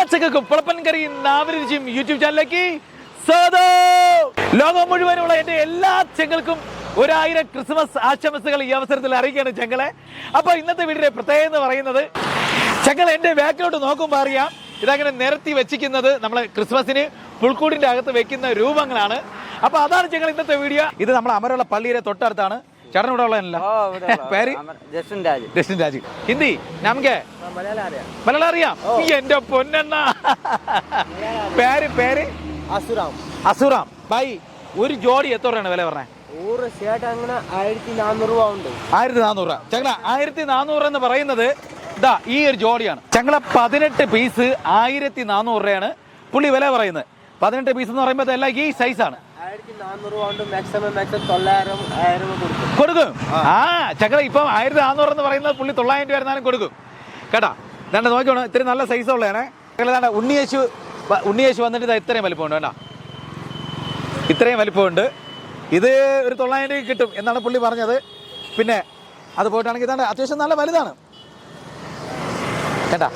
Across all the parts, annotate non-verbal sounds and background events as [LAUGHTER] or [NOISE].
എല്ലാ ചക്കക്കും പുളപ്പൻ യൂട്യൂബ് ചാനലിലേക്ക് സ്വാഗതം. ലോകം മുഴുവനുള്ള എന്റെ എല്ലാ ചെങ്ങൾക്കും ഒരായിരം ക്രിസ്മസ് ആശംസകൾ ഈ അവസരത്തിൽ അറിയിക്കുകയാണ് ചെങ്കളെ. അപ്പൊ ഇന്നത്തെ വീടിന്റെ പ്രത്യേകത എന്ന് പറയുന്നത് ചെങ്കൾ എന്റെ ബാക്കിലോട്ട് നോക്കുമ്പോൾ അറിയാം ഇതങ്ങനെ നിരത്തി വെച്ചിരിക്കുന്നത് നമ്മൾ ക്രിസ്മസിന് പുൽക്കൂടിന്റെ അകത്ത് വെക്കുന്ന രൂപങ്ങളാണ്. അപ്പൊ അതാണ് ചെങ്കൾ ഇന്നത്തെ വീഡിയോ. ഇത് നമ്മൾ അമരുള്ള പള്ളിയിലെ തൊട്ടടുത്താണ്. ചേട്ടൻ ഇവിടെ ഉള്ളതല്ല പേര്? ജസ്റ്റിൻ രാജ്. ഹിന്ദി നമുക്ക് മലയാളം അറിയാം. എന്റെ പൊന്നെണ്ണ. പേര് പേര്? അസുറാം. അസുറാം. ബൈ ഒരു ജോഡി എത്ര രൂപയാണ് വില പറഞ്ഞേ? ഒരു ഷർട്ട് അങ്ങനെ ആയിരത്തി നാനൂറ് രൂപ ഉണ്ട്. ആയിരത്തി നാനൂറ് രൂപ ചങ്ങള ആയിരത്തി നാനൂറ് എന്ന് പറയുന്നത് ഇതാ ഈ ഒരു ജോഡിയാണ്. ചങ്ങള പതിനെട്ട് പീസ് ആയിരത്തി നാനൂറ് രൂപയാണ് പുള്ളി വില പറയുന്നത്. പതിനെട്ട് പീസ് എന്ന് പറയുമ്പോൾ എല്ലാം ഈ സൈസാണ് കൊടുക്കും. ആ. ചക്ര ഇപ്പം ആയിരത്തി നാനൂറ് എന്ന് പറയുന്നത് പുള്ളി തൊള്ളായിരം രൂപ വരുന്നാലും കൊടുക്കും. കേട്ടാ? ഇതാണ്ട് നോക്കിക്കോണം ഇത്തിരി നല്ല സൈസ് ഉള്ളതാണ്. ഉണ്ണിയേശു ഉണ്ണിയേശു വന്നിട്ട് ഇതാ ഇത്രയും വലിപ്പമുണ്ട് വേണ്ട ഇത്രയും വലിപ്പമുണ്ട്. ഇത് ഒരു തൊള്ളായിരം രൂപ കിട്ടും എന്നാണ് പുള്ളി പറഞ്ഞത്. പിന്നെ അത് പോയിട്ടാണെങ്കിൽ ഇതാണ് അത്യാവശ്യം നല്ല വലുതാണ്. കേട്ടാ?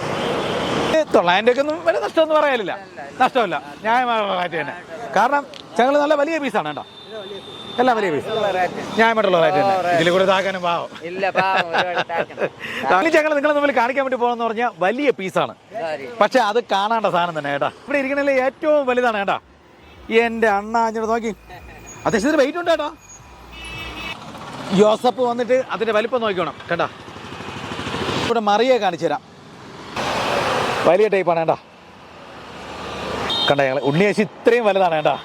തൊള്ളായിരം രൂപയ്ക്കൊന്നും വലിയ നഷ്ടമൊന്നും പറയാനില്ല. നഷ്ടമില്ല. ന്യായമായ തന്നെ. കാരണം ഞങ്ങൾ നല്ല വലിയ പീസാണ് കേട്ടോ എല്ലാം വലിയ പീസ് ന്യായമായിട്ടുള്ള റേറ്റ് തന്നെ. ഇതിൽ കൂടെ താക്കാനും പാവം. [LAUGHS] ഞങ്ങൾ നിങ്ങളെ തമ്മിൽ കാണിക്കാൻ വേണ്ടി പോകുന്ന പറഞ്ഞാൽ വലിയ പീസാണ്. പക്ഷെ അത് കാണാണ്ട സാധനം തന്നെ കേട്ടാ. ഇവിടെ ഇരിക്കണല്ല ഏറ്റവും വലുതാണ് കേട്ടാ. എന്റെ അണ്ണ നോക്കി. നോക്കി അത്യാവശ്യത്തിന് വെയിറ്റ് ഉണ്ട് കേട്ടോ. ജോസഫ് വന്നിട്ട് അതിന്റെ വലിപ്പം നോക്കിക്കണം കേട്ടാ. ഇവിടെ മറിയെ കാണിച്ചു തരാം. വലിയ ടൈപ്പാണ് കേട്ടാ. കണ്ട ഞങ്ങൾ ഉണ്ണിയേശി ഇത്രയും വലുതാണ് കേട്ടാ.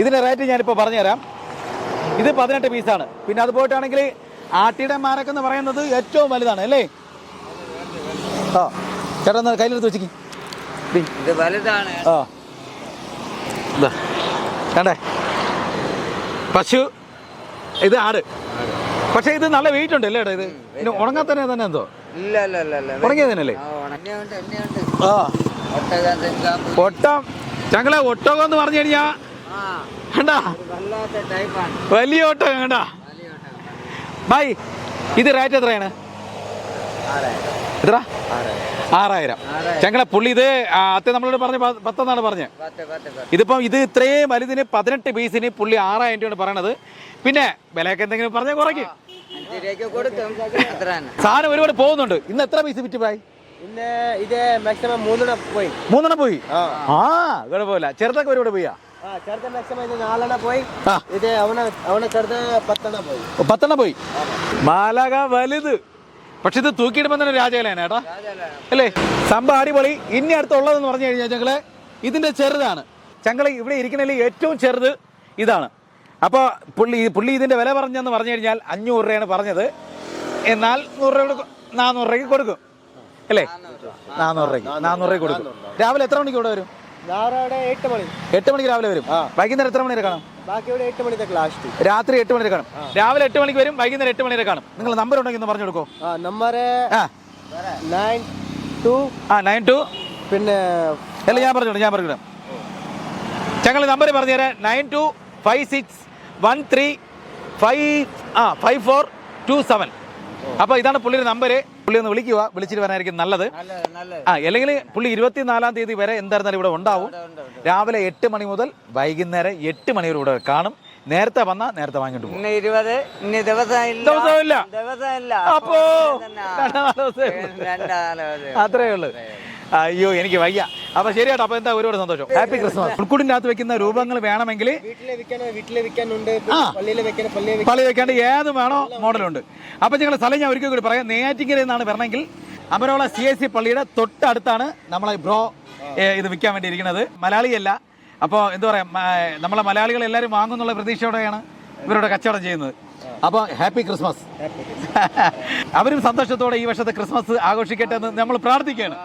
ഇതിന്റെ റേറ്റ് ഞാനിപ്പോൾ പറഞ്ഞുതരാം. ഇത് പതിനെട്ട് പീസാണ് പിന്നെ അത് പോയിട്ടാണെങ്കിൽ ആട്ടിയുടെ മാരക്ക് എന്ന് പറയുന്നത് ഏറ്റവും വലുതാണ് അല്ലേ? ആ ചേട്ടാ ഒന്ന് കയ്യിലെടുത്ത് വെച്ചിക്ക്. ഇത് വലുതാണ്. ആ. കണ്ടേ? പശു ഇത് ആട്. പക്ഷേ ഇത് നല്ല വെയിറ്റ് ഉണ്ട് അല്ലേ ഇത്? പിന്നെ ഉണങ്ങാൻ തന്നെ എന്തോ? ഇല്ല ഇല്ല ഇല്ല ഉണങ്ങിയത് തന്നെയല്ലേ ആ. ഒട്ടം. ഞങ്ങളെ ഒട്ടകം എന്ന് പറഞ്ഞു കഴിഞ്ഞാ ആ, കണ്ടാ? വലിയ ഓട്ടോ കണ്ടാ. ബൈ. ഇത് റേറ്റ് എത്രയാണ്? ആറായിരം. എത്ര? ആറായിരം. ഞങ്ങളെ പുള്ളി ഇത് അത്തെ നമ്മളോട് പറഞ്ഞ പത്തെന്നാണ് പറഞ്ഞത്. ഇതിപ്പം ഇത് ഇത്രയും വലുതിന് പതിനെട്ട് പീസിന് പുള്ളി ആറായിരം രൂപയാണ് പറയണത്. പിന്നെ വിലയൊക്കെ എന്തെങ്കിലും പറഞ്ഞാൽ കുറയ്ക്കും. സാധനം ഒരുപാട് പോകുന്നുണ്ട്. ഇന്ന് എത്ര പീസ് വിറ്റ് പോയി പിന്നെ ഇത് മാക്സിമം മൂന്നെണ്ണം പോയി. മൂന്നെണ്ണം പോയി? ആ. ആ കുഴപ്പമില്ല ചെറുതൊക്കെ ഒരുപാട് പോയാ? ഇത് പോയി. മാലക വലുത്. പക്ഷെ ഇത് തൂക്കിയിടുമ്പോൾ തന്നെ രാജകലാണ് ഏട്ടാ അല്ലേ? സംഭവം അടിപൊളി. ഇനി അടുത്തുള്ളതെന്ന് പറഞ്ഞു കഴിഞ്ഞാൽ ചങ്ങളെ ഇതിന്റെ ചെറുതാണ്. ഞങ്ങൾ ഇവിടെ ഇരിക്കണതിൽ ഏറ്റവും ചെറുത് ഇതാണ്. അപ്പോൾ പുള്ളി പുള്ളി ഇതിന്റെ വില പറഞ്ഞെന്ന് പറഞ്ഞു കഴിഞ്ഞാൽ അഞ്ഞൂറ് രൂപയാണ് പറഞ്ഞത്. എന്നാൽ നൂറ് രൂപ കൊടുക്കും. നാനൂറ് രൂപയ്ക്ക് കൊടുക്കും. അല്ലേ? നാനൂറ് രൂപയ്ക്ക്. നാനൂറ് രൂപയ്ക്ക് കൊടുക്കും. രാവിലെ എത്ര മണിക്ക് ഇവിടെ വരും? എട്ട് മണി. എട്ട് മണിക്ക് രാവിലെ വരും. വൈകുന്നേരം എത്ര മണി വരെ കാണും രാത്രി എട്ട് മണി കാണും. രാവിലെ എട്ട് മണിക്ക് വരും വൈകുന്നേരം എട്ട് മണി വരെ കാണും. നിങ്ങൾ നമ്പർ ഉണ്ടെങ്കിൽ ഒന്ന് പറഞ്ഞു കൊടുക്കോ നമ്പർ നയൻ ടു ആ നയൻ ടു പിന്നെ അല്ല ഞാൻ പറഞ്ഞു ഞാൻ പറഞ്ഞു ഞങ്ങൾ നമ്പർ പറഞ്ഞുതരാം nine two five six one three five ആ ഫൈവ് ഫോർ ടു സെവൻ അപ്പോൾ ഇതാണ് പുള്ളിയുടെ നമ്പർ പുള്ളി ഒന്ന് വിളിക്കുക വിളിച്ചിട്ട് വരാനായിരിക്കും നല്ലത്. ആ അല്ലെങ്കിൽ പുള്ളി ഇരുപത്തിനാലാം തീയതി വരെ എന്തായിരുന്നാലും ഇവിടെ ഉണ്ടാവും. രാവിലെ എട്ട് മണി മുതൽ വൈകുന്നേരം എട്ട് മണി വരെ ഇവിടെ കാണും. നേരത്തെ വന്നാൽ നേരത്തെ വാങ്ങിട്ട് പോകും ഇരുപത് ഇനി ദിവസമില്ല. അപ്പോ. അത്രേ ഉള്ളു. അയ്യോ എനിക്ക് വയ്യ. അപ്പൊ ശരി കേട്ടോ അപ്പൊ എന്താ ഒരുപാട് സന്തോഷം. ഹാപ്പി ക്രിസ്മസ് പുൽക്കൂടിന്റെ അകത്ത് വെക്കുന്ന രൂപങ്ങൾ വേണമെങ്കിൽ പള്ളി വെക്കാണ്ട് ഏത് വേണോ മോഡലുണ്ട്. അപ്പൊ ഞങ്ങൾ സ്ഥലം ഞാൻ ഒരിക്കൽ കൂടി പറയാം. നെയ്യാറ്റിങ്കര എന്നാണ് വരണമെങ്കിൽ അമരോള സി എസ് സി പള്ളിയുടെ തൊട്ടടുത്താണ് നമ്മളെ ബ്രോ ഇത് വിൽക്കാൻ വേണ്ടി ഇരിക്കുന്നത് മലയാളിയല്ല. അപ്പോൾ എന്താ പറയാ നമ്മളെ മലയാളികൾ എല്ലാവരും വാങ്ങുന്നുള്ള പ്രതീക്ഷയോടെയാണ് ഇവരുടെ കച്ചവടം ചെയ്യുന്നത്. അപ്പോൾ ഹാപ്പി [LAUGHS] ക്രിസ്മസ്. അവരും സന്തോഷത്തോടെ ഈ വർഷത്തെ ക്രിസ്മസ് ആഘോഷിക്കട്ടെ എന്ന് നമ്മൾ പ്രാർത്ഥിക്കുകയാണ്.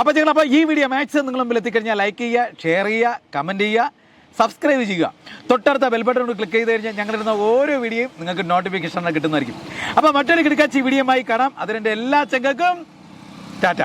അപ്പോൾ നിങ്ങൾ അപ്പോൾ ഈ വീഡിയോ മാക്സിമം നിങ്ങൾ മുമ്പിൽ എത്തിക്കഴിഞ്ഞാൽ ലൈക്ക് ചെയ്യുക ഷെയർ ചെയ്യുക കമന്റ് ചെയ്യുക സബ്സ്ക്രൈബ് ചെയ്യുക. തൊട്ടടുത്ത ബെൽബട്ടൺ കൊണ്ട് ക്ലിക്ക് ചെയ്ത് കഴിഞ്ഞാൽ ഞങ്ങളിടുന്ന ഓരോ വീഡിയോയും നിങ്ങൾക്ക് നോട്ടിഫിക്കേഷൻ കിട്ടുന്നതായിരിക്കും. അപ്പോൾ മറ്റൊരു കിടക്കാച്ചി വീഡിയോയുമായി കാണാം. അതിന്റെ എല്ലാ ചെങ്കൾക്കും ടാറ്റ.